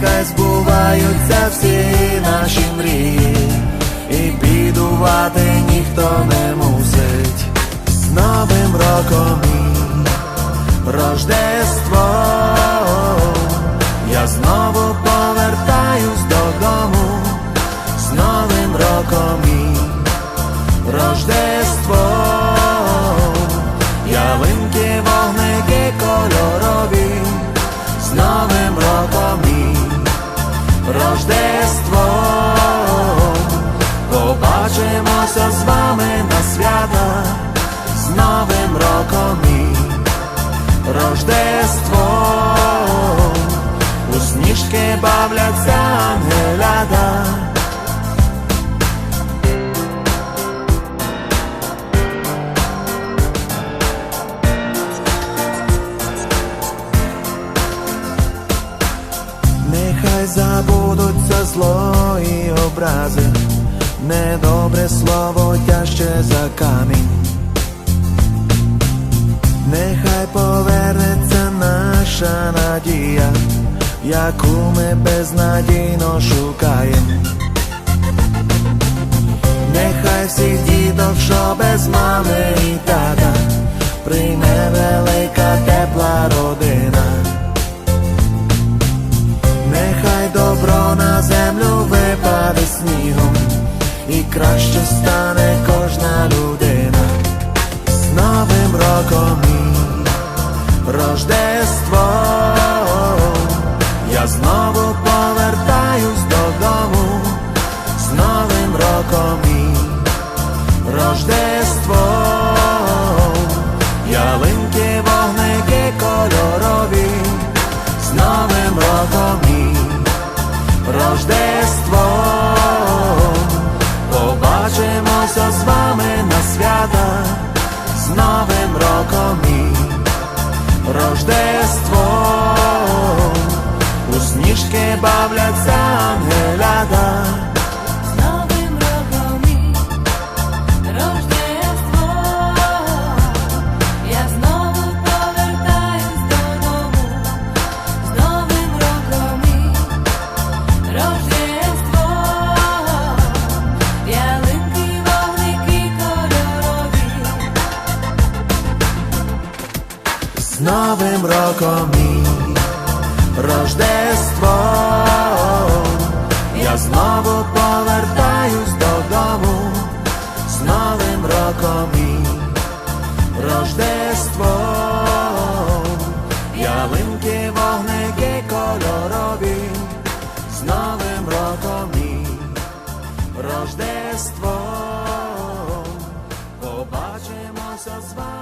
Нехай збуваються всі наші мрії, і бідувати ніхто не мусить. Новим роком і Рождество. Рождество. Побачимося з вами на свята, з Новим роком і Рождество. У сніжки бавляться Нехай забудуться зло і образи, недобре слово тяжче за камінь. Нехай повернеться наша надія, яку ми безнадійно шукаємо. Нехай всіх діток, що без мами і тата, прийме добро на землю випаде снігом, і краще стане кожна Побачимося з вами на свята, з Новим роком і Рождество. У сніжки бавляться з Новим роком і Рождеством. Я знову повертаюсь додому, з Новим роком і Рождеством. Ялинки вогники кольорові, з Новим роком і рождество, побачимося з вами.